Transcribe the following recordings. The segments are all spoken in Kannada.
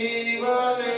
ಶ್ರೀ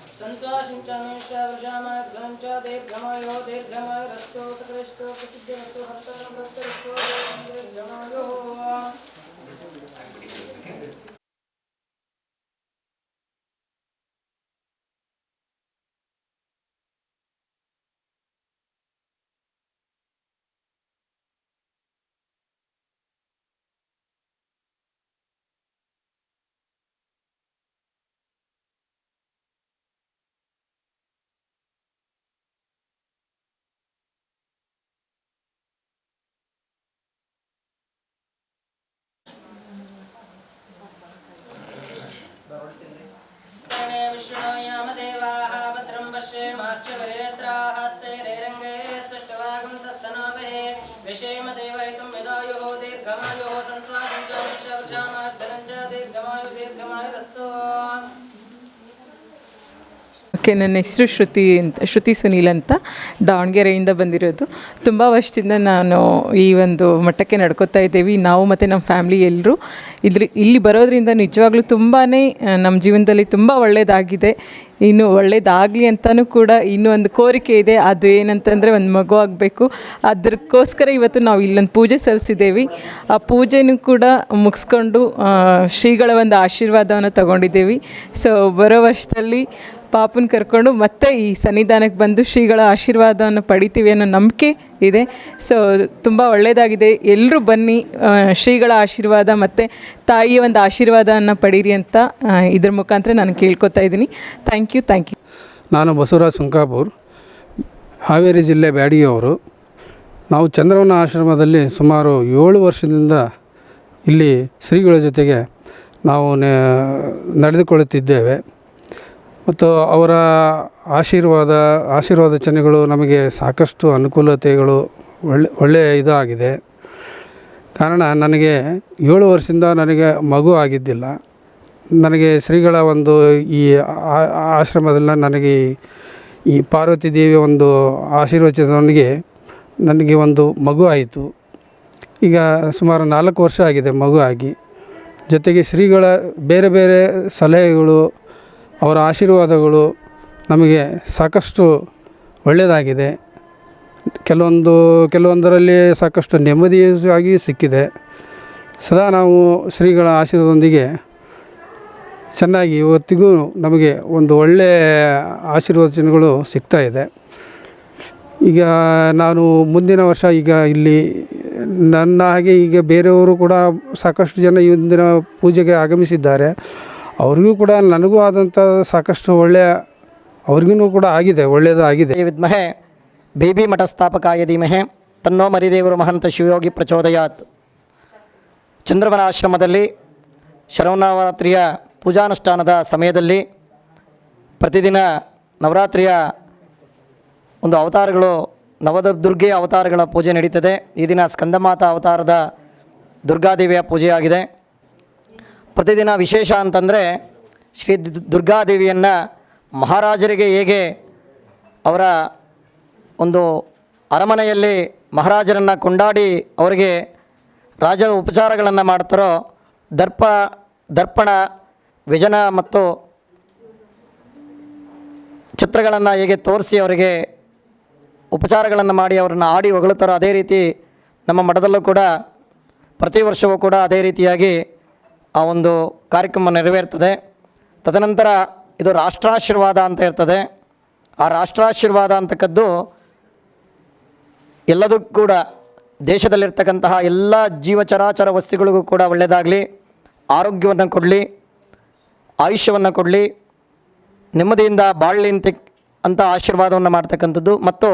तन्त्वा च दीर्घमयो दीर्घमयरस्तो सकृष्टो प्रसिद्धरस्तो भक्तरस्तो। 召し上がりませ。ಓಕೆ ನನ್ನ ಹೆಸರು ಶ್ರುತಿ ಅಂತ, ಶ್ರುತಿ ಸುನೀಲ್ ಅಂತ ದಾವಣಗೆರೆಯಿಂದ ಬಂದಿರೋದು. ತುಂಬ ವರ್ಷದಿಂದ ನಾನು ಈ ಒಂದು ಮಟ್ಟಕ್ಕೆ ನಡ್ಕೋತಾ ಇದ್ದೀವಿ. ನಾವು ಮತ್ತು ನಮ್ಮ ಫ್ಯಾಮ್ಲಿ ಎಲ್ಲರೂ ಇದ್ರ, ಇಲ್ಲಿ ಬರೋದ್ರಿಂದ ನಿಜವಾಗ್ಲೂ ತುಂಬಾ ನಮ್ಮ ಜೀವನದಲ್ಲಿ ತುಂಬ ಒಳ್ಳೆಯದಾಗಿದೆ ಇನ್ನು ಒಳ್ಳೇದಾಗಲಿ ಅಂತಲೂ ಕೂಡ ಇನ್ನೂ ಒಂದು ಕೋರಿಕೆ ಇದೆ. ಅದು ಏನಂತಂದರೆ ಒಂದು ಮಗು ಆಗಬೇಕು. ಅದಕ್ಕೋಸ್ಕರ ಇವತ್ತು ನಾವು ಇಲ್ಲೊಂದು ಪೂಜೆ ಸಲ್ಲಿಸಿದ್ದೇವೆ. ಆ ಪೂಜೆನೂ ಕೂಡ ಮುಗಿಸ್ಕೊಂಡು ಶ್ರೀಗಳ ಒಂದು ಆಶೀರ್ವಾದವನ್ನು ತಗೊಂಡಿದ್ದೇವೆ. ಸೊ ಬರೋ ವರ್ಷದಲ್ಲಿ ಪಾಪನ ಕರ್ಕೊಂಡು ಮತ್ತೆ ಈ ಸನ್ನಿಧಾನಕ್ಕೆ ಬಂದು ಶ್ರೀಗಳ ಆಶೀರ್ವಾದವನ್ನು ಪಡಿತೀವಿ ಅನ್ನೋ ನಂಬಿಕೆ ಇದೆ. ಸೊ ತುಂಬ ಒಳ್ಳೆಯದಾಗಿದೆ ಎಲ್ಲರೂ ಬನ್ನಿ ಶ್ರೀಗಳ ಆಶೀರ್ವಾದ ಮತ್ತು ತಾಯಿಯ ಒಂದು ಆಶೀರ್ವಾದವನ್ನು ಪಡೀರಿ ಅಂತ ಇದ್ರ ಮುಖಾಂತರ ನಾನು ಕೇಳ್ಕೊತಾ ಇದ್ದೀನಿ. ಥ್ಯಾಂಕ್ ಯು ಥ್ಯಾಂಕ್ ಯು ನಾನು ಬಸವರಾಜ್ ಸುಂಕಾಪುರ್, ಹಾವೇರಿ ಜಿಲ್ಲೆ ಬ್ಯಾಡಿಯವರು ನಾವು ಚಂದ್ರವನ ಆಶ್ರಮದಲ್ಲಿ ಸುಮಾರು ಏಳು ವರ್ಷದಿಂದ ಇಲ್ಲಿ ಶ್ರೀಗಳ ಜೊತೆಗೆ ನಾವು ನಡೆದುಕೊಳ್ಳುತ್ತಿದ್ದೇವೆ. ಮತ್ತು ಅವರ ಆಶೀರ್ವಾದ ಚಿಹ್ನೆಗಳು ನಮಗೆ ಸಾಕಷ್ಟು ಅನುಕೂಲತೆಗಳು ಒಳ್ಳೆ, ಒಳ್ಳೆಯ ಇದು ಆಗಿದೆ ಕಾರಣ ನನಗೆ ಏಳು ವರ್ಷದಿಂದ ನನಗೆ ಮಗು ಆಗಿದ್ದಿಲ್ಲ. ನನಗೆ ಶ್ರೀಗಳ ಒಂದು ಈ ಆಶ್ರಮದಲ್ಲಿ ನನಗೆ ಈ- ಈ ಪಾರ್ವತಿ ದೇವಿಯ ಒಂದು ಆಶೀರ್ವಚನದೊಂದಿಗೆ ನನಗೆ ಒಂದು ಮಗು ಆಯಿತು. ಈಗ ಸುಮಾರು ನಾಲ್ಕು ವರ್ಷ ಆಗಿದೆ ಮಗು ಆಗಿ. ಜೊತೆಗೆ ಶ್ರೀಗಳ ಬೇರೆ ಬೇರೆ ಸಲಹೆಗಳು ಅವರ ಆಶೀರ್ವಾದಗಳು ನಮಗೆ ಸಾಕಷ್ಟು ಒಳ್ಳೆಯದಾಗಿದೆ. ಕೆಲವೊಂದು, ಕೆಲವೊಂದರಲ್ಲಿ ಸಾಕಷ್ಟು ನೆಮ್ಮದಿಯಾಗಿ ಸಿಕ್ಕಿದೆ. ಸದಾ ನಾವು ಶ್ರೀಗಳ ಆಶೀರ್ವಾದದೊಂದಿಗೆ ಚೆನ್ನಾಗಿ ಇವತ್ತಿಗೂ ನಮಗೆ ಒಂದು ಒಳ್ಳೆಯ ಆಶೀರ್ವಚನಗಳು ಸಿಗ್ತಾ ಇದೆ. ಈಗ ನಾನು ಮುಂದಿನ ವರ್ಷ ಈಗ ಇಲ್ಲಿ ನನ್ನ ಹಾಗೆ ಈಗ ಬೇರೆಯವರು ಕೂಡ ಸಾಕಷ್ಟು ಜನ ಇಂದಿನ ಪೂಜೆಗೆ ಆಗಮಿಸಿದ್ದಾರೆ. ಅವ್ರಿಗೂ ಕೂಡ ನನಗೂ ಆದಂಥ ಸಾಕಷ್ಟು ಒಳ್ಳೆಯ ಅವ್ರಿಗೂ ಕೂಡ ಆಗಿದೆ, ಒಳ್ಳೆಯದು ಆಗಿದೆ. ವಿದ್ಮಹೆ ಬೇಬಿ ಮಠ ಸ್ಥಾಪಕಾಯ ಧೀಮಹೆ, ತನ್ನೋ ಮರಿದೇವರು ಮಹಂತ ಶಿವಯೋಗಿ ಪ್ರಚೋದಯಾತ್. ಚಂದ್ರಮನ ಆಶ್ರಮದಲ್ಲಿ ಶರವನವರಾತ್ರಿಯ ಪೂಜಾನುಷ್ಠಾನದ ಸಮಯದಲ್ಲಿ ಪ್ರತಿದಿನ ನವರಾತ್ರಿಯ ಒಂದು ಅವತಾರಗಳು, ನವದುರ್ಗೆ ಅವತಾರಗಳ ಪೂಜೆ ನಡೀತದೆ. ಈ ದಿನ ಸ್ಕಂದಮಾತಾ ಅವತಾರದ ದುರ್ಗಾದೇವಿಯ ಪೂಜೆಯಾಗಿದೆ. ಪ್ರತಿದಿನ ವಿಶೇಷ ಅಂತಂದರೆ ಶ್ರೀ ದುರ್ಗಾದೇವಿಯನ್ನು ಮಹಾರಾಜರಿಗೆ ಹೇಗೆ ಅವರ ಒಂದು ಅರಮನೆಯಲ್ಲಿ ಮಹಾರಾಜರನ್ನು ಕೊಂಡಾಡಿ ಅವರಿಗೆ ರಾಜ ಉಪಚಾರಗಳನ್ನು ಮಾಡ್ತಾರೋ, ದರ್ಪ, ದರ್ಪಣ, ವಿಜನ ಮತ್ತು ಚಿತ್ರಗಳನ್ನು ಹೇಗೆ ತೋರಿಸಿ ಅವರಿಗೆ ಉಪಚಾರಗಳನ್ನು ಮಾಡಿ ಅವರನ್ನು ಆಡಿ ಹೊಗಳುತ್ತಾರೋ ಅದೇ ರೀತಿ ನಮ್ಮ ಮಠದಲ್ಲೂ ಕೂಡ ಪ್ರತಿ ವರ್ಷವೂ ಕೂಡ ಅದೇ ರೀತಿಯಾಗಿ ಆ ಒಂದು ಕಾರ್ಯಕ್ರಮ ನೆರವೇರ್ತದೆ. ತದನಂತರ ಇದು ರಾಷ್ಟ್ರಾಶೀರ್ವಾದ ಅಂತ ಇರ್ತದೆ. ಆ ರಾಷ್ಟ್ರಾಶೀರ್ವಾದ ಅಂತಕ್ಕದ್ದು ಎಲ್ಲದಕ್ಕೂ ಕೂಡ ದೇಶದಲ್ಲಿರ್ತಕ್ಕಂತಹ ಎಲ್ಲ ಜೀವಚರಾಚರ ವಸ್ತುಗಳಿಗೂ ಕೂಡ ಒಳ್ಳೆಯದಾಗಲಿ, ಆರೋಗ್ಯವನ್ನು ಕೊಡಲಿ, ಆಯುಷ್ಯವನ್ನು ಕೊಡಲಿ, ನೆಮ್ಮದಿಯಿಂದ ಬಾಳಲಿ ಅಂತ ಅಂತ ಆಶೀರ್ವಾದವನ್ನು ಮಾಡ್ತಕ್ಕಂಥದ್ದು. ಮತ್ತು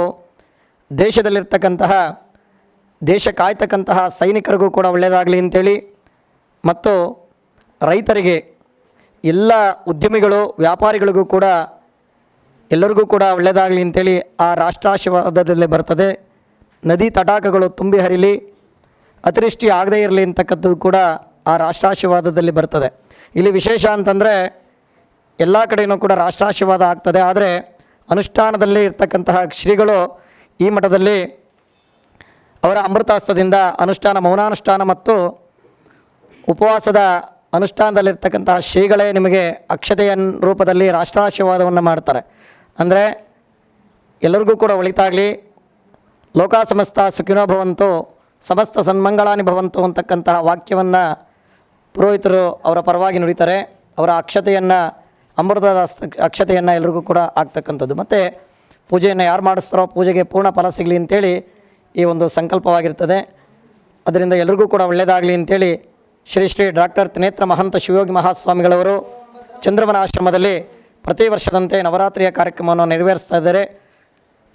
ದೇಶದಲ್ಲಿರ್ತಕ್ಕಂತಹ, ದೇಶ ಕಾಯ್ತಕ್ಕಂತಹ ಸೈನಿಕರಿಗೂ ಕೂಡ ಒಳ್ಳೆಯದಾಗಲಿ ಅಂತೇಳಿ. ಮತ್ತು ರೈತರಿಗೆ ಎಲ್ಲ ಉದ್ಯಮಿಗಳು, ವ್ಯಾಪಾರಿಗಳಿಗೂ ಕೂಡ, ಎಲ್ಲರಿಗೂ ಕೂಡ ಒಳ್ಳೆಯದಾಗಲಿ ಅಂತೇಳಿ ಆ ರಾಷ್ಟ್ರಾಶೀರ್ವಾದದಲ್ಲಿ ಬರ್ತದೆ. ನದಿ ತಟಾಕಗಳು ತುಂಬಿ ಹರಿಲಿ, ಅತಿವೃಷ್ಟಿ ಆಗದೇ ಇರಲಿ ಅಂತಕ್ಕಂಥದ್ದು ಕೂಡ ಆ ರಾಷ್ಟ್ರಾಶೀರ್ವಾದದಲ್ಲಿ ಬರ್ತದೆ. ಇಲ್ಲಿ ವಿಶೇಷ ಅಂತಂದರೆ, ಎಲ್ಲ ಕಡೆಯೂ ಕೂಡ ರಾಷ್ಟ್ರಾಶೀರ್ವಾದ ಆಗ್ತದೆ. ಆದರೆ, ಅನುಷ್ಠಾನದಲ್ಲಿ ಇರ್ತಕ್ಕಂತಹ ಶ್ರೀಗಳು ಈ ಮಠದಲ್ಲಿ ಅವರ ಅಮೃತಾಸ್ತ್ರದಿಂದ ಅನುಷ್ಠಾನ, ಮೌನಾನುಷ್ಠಾನ ಮತ್ತು ಉಪವಾಸದ ಅನುಷ್ಠಾನದಲ್ಲಿರ್ತಕ್ಕಂತಹ ಶ್ರೀಗಳೇ ನಿಮಗೆ ಅಕ್ಷತೆಯ ರೂಪದಲ್ಲಿ ರಾಷ್ಟ್ರಾಶೀರ್ವಾದವನ್ನು ಮಾಡ್ತಾರೆ. ಅಂದರೆ ಎಲ್ಲರಿಗೂ ಕೂಡ ಒಳಿತಾಗಲಿ. ಲೋಕ ಸಮಸ್ತ ಸುಖಿನೋ ಭವಂತು, ಸಮಸ್ತ ಸನ್ಮಂಗಳಾನಿ ಭವಂತು ಅಂತಕ್ಕಂತಹ ವಾಕ್ಯವನ್ನು ಪುರೋಹಿತರು ಅವರ ಪರವಾಗಿ ನುಡಿತಾರೆ. ಅವರ ಅಕ್ಷತೆಯನ್ನು ಅಮೃತದ ಅಕ್ಷತೆಯನ್ನು ಎಲ್ರಿಗೂ ಕೂಡ ಆಗ್ತಕ್ಕಂಥದ್ದು. ಮತ್ತು ಪೂಜೆಯನ್ನು ಯಾರು ಮಾಡಿಸ್ತಾರೋ ಪೂಜೆಗೆ ಪೂರ್ಣ ಫಲ ಸಿಗಲಿ ಅಂತೇಳಿ ಈ ಒಂದು ಸಂಕಲ್ಪವಾಗಿರ್ತದೆ. ಅದರಿಂದ ಎಲ್ರಿಗೂ ಕೂಡ ಒಳ್ಳೆಯದಾಗಲಿ ಅಂತೇಳಿ ಶ್ರೀ ಶ್ರೀ ಡಾಕ್ಟರ್ ತ್ರಿನೇತ್ರ ಮಹಂತ ಶಿವಯೋಗಿ ಮಹಾಸ್ವಾಮಿಗಳವರು ಚಂದ್ರಮನ ಆಶ್ರಮದಲ್ಲಿ ಪ್ರತಿ ವರ್ಷದಂತೆ ನವರಾತ್ರಿಯ ಕಾರ್ಯಕ್ರಮವನ್ನು ನೆರವೇರಿಸ್ತಾ ಇದ್ದಾರೆ.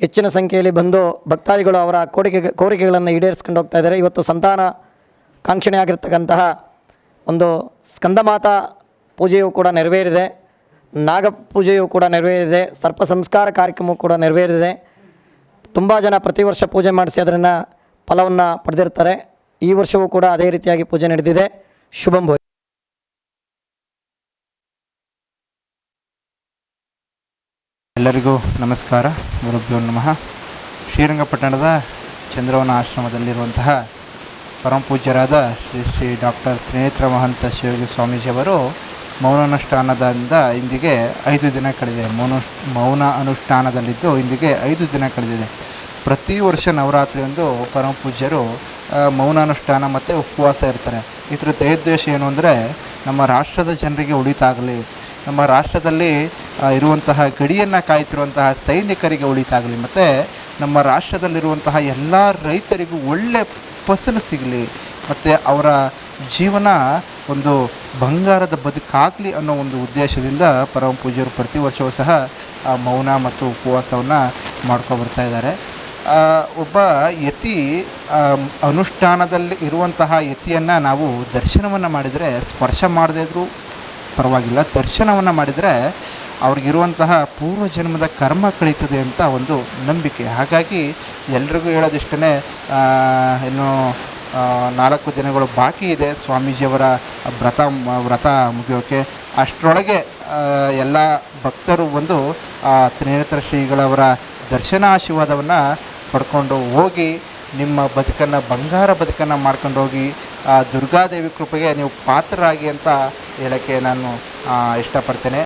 ಹೆಚ್ಚಿನ ಸಂಖ್ಯೆಯಲ್ಲಿ ಬಂದು ಭಕ್ತಾದಿಗಳು ಅವರ ಕೋರಿಕೆ ಕೋರಿಕೆಗಳನ್ನು ಈಡೇರಿಸ್ಕೊಂಡು ಹೋಗ್ತಾ ಇದ್ದಾರೆ. ಇವತ್ತು ಸಂತಾನ ಕಾಂಕ್ಷಣೆಯಾಗಿರ್ತಕ್ಕಂತಹ ಒಂದು ಸ್ಕಂದಮಾತಾ ಪೂಜೆಯು ಕೂಡ ನೆರವೇರಿದೆ. ನಾಗ ಪೂಜೆಯೂ ಕೂಡ ನೆರವೇರಿದೆ. ಸರ್ಪ ಸಂಸ್ಕಾರ ಕಾರ್ಯಕ್ರಮವೂ ಕೂಡ ನೆರವೇರಿದೆ. ತುಂಬ ಜನ ಪ್ರತಿ ವರ್ಷ ಪೂಜೆ ಮಾಡಿಸಿ ಅದರಿಂದ ಫಲವನ್ನು ಪಡೆದಿರ್ತಾರೆ. ಈ ವರ್ಷವೂ ಕೂಡ ಅದೇ ರೀತಿಯಾಗಿ ಪೂಜೆ ನಡೆದಿದೆ. ಶುಭಂ ಭೋಜನ ಎಲ್ಲರಿಗೂ ನಮಸ್ಕಾರ. ಗುರುಭ್ಯೋ ನಮಃ. ಶ್ರೀರಂಗಪಟ್ಟಣದ ಚಂದ್ರವನ ಆಶ್ರಮದಲ್ಲಿರುವಂತಹ ಪರಮಪೂಜ್ಯರಾದ ಶ್ರೀ ಶ್ರೀ ಡಾಕ್ಟರ್ ತ್ರಿನೇತ್ರ ಮಹಂತ ಶಿವಗಿ ಸ್ವಾಮೀಜಿಯವರು ಮೌನಾನುಷ್ಠಾನದಿಂದ ಇಂದಿಗೆ ಐದು ದಿನ ಕಳೆದಿದೆ. ಮೌನ ಮೌನ ಅನುಷ್ಠಾನದಲ್ಲಿದ್ದು ಇಂದಿಗೆ ಐದು ದಿನ ಕಳೆದಿದೆ. ಪ್ರತಿ ವರ್ಷ ನವರಾತ್ರಿಯೊಂದು ಪರಮ ಪೂಜ್ಯರು ಆ, ಮೌನಾನುಷ್ಠಾನ ಮತ್ತು ಉಪವಾಸ ಇರ್ತಾರೆ. ಇದ್ರ ಧ್ಯೇಯೋದ್ದೇಶ ಏನು ಅಂದರೆ ನಮ್ಮ ರಾಷ್ಟ್ರದ ಜನರಿಗೆ ಉಳಿತಾಗಲಿ, ನಮ್ಮ ರಾಷ್ಟ್ರದಲ್ಲಿ ಇರುವಂತಹ ಗಡಿಯನ್ನು ಕಾಯ್ತಿರುವಂತಹ ಸೈನಿಕರಿಗೆ ಉಳಿತಾಗಲಿ, ಮತ್ತು ನಮ್ಮ ರಾಷ್ಟ್ರದಲ್ಲಿರುವಂತಹ ಎಲ್ಲ ರೈತರಿಗೂ ಒಳ್ಳೆ ಫಸಲು ಸಿಗಲಿ, ಮತ್ತು ಅವರ ಜೀವನ ಒಂದು ಬಂಗಾರದ ಬದುಕಾಗಲಿ ಅನ್ನೋ ಒಂದು ಉದ್ದೇಶದಿಂದ ಪರಮ ಪೂಜ್ಯರು ಪ್ರತಿ ವರ್ಷವೂ ಸಹ ಆ ಮೌನ ಮತ್ತು ಉಪವಾಸವನ್ನು ಮಾಡ್ಕೊ ಬರ್ತಾ ಇದ್ದಾರೆ. ಒಬ್ಬ ಯತಿ ಅನುಷ್ಠಾನದಲ್ಲಿ ಇರುವಂತಹ ಯತಿಯನ್ನು ನಾವು ದರ್ಶನವನ್ನು ಮಾಡಿದರೆ, ಸ್ಪರ್ಶ ಮಾಡದೇ ಇದ್ರೂ ಪರವಾಗಿಲ್ಲ. ದರ್ಶನವನ್ನು ಮಾಡಿದರೆ ಅವ್ರಿಗಿರುವಂತಹ ಪೂರ್ವ ಜನ್ಮದ ಕರ್ಮ ಕಳೀತದೆ ಅಂತ ಒಂದು ನಂಬಿಕೆ. ಹಾಗಾಗಿ ಎಲ್ರಿಗೂ ಹೇಳೋದಿಷ್ಟೇ ಇನ್ನು ನಾಲ್ಕು ದಿನಗಳು ಬಾಕಿ ಇದೆ ಸ್ವಾಮೀಜಿಯವರ ವ್ರತ ವ್ರತ ಮುಗಿಯೋಕೆ. ಅಷ್ಟರೊಳಗೆ ಎಲ್ಲ ಭಕ್ತರು ಒಂದು ತ್ರಿನೇತ್ರ ಶ್ರೀಗಳವರ ದರ್ಶನ ಆಶೀರ್ವಾದವನ್ನು ಪಡ್ಕೊಂಡು ಹೋಗಿ ನಿಮ್ಮ ಬದುಕನ್ನು, ಬಂಗಾರ ಬದುಕನ್ನು ಮಾಡ್ಕೊಂಡು ಹೋಗಿ, ಆ ದುರ್ಗಾದೇವಿ ಕೃಪೆಗೆ ನೀವು ಪಾತ್ರರಾಗಿ ಅಂತ ಹೇಳೋಕ್ಕೆ ನಾನು ಇಷ್ಟಪಡ್ತೇನೆ.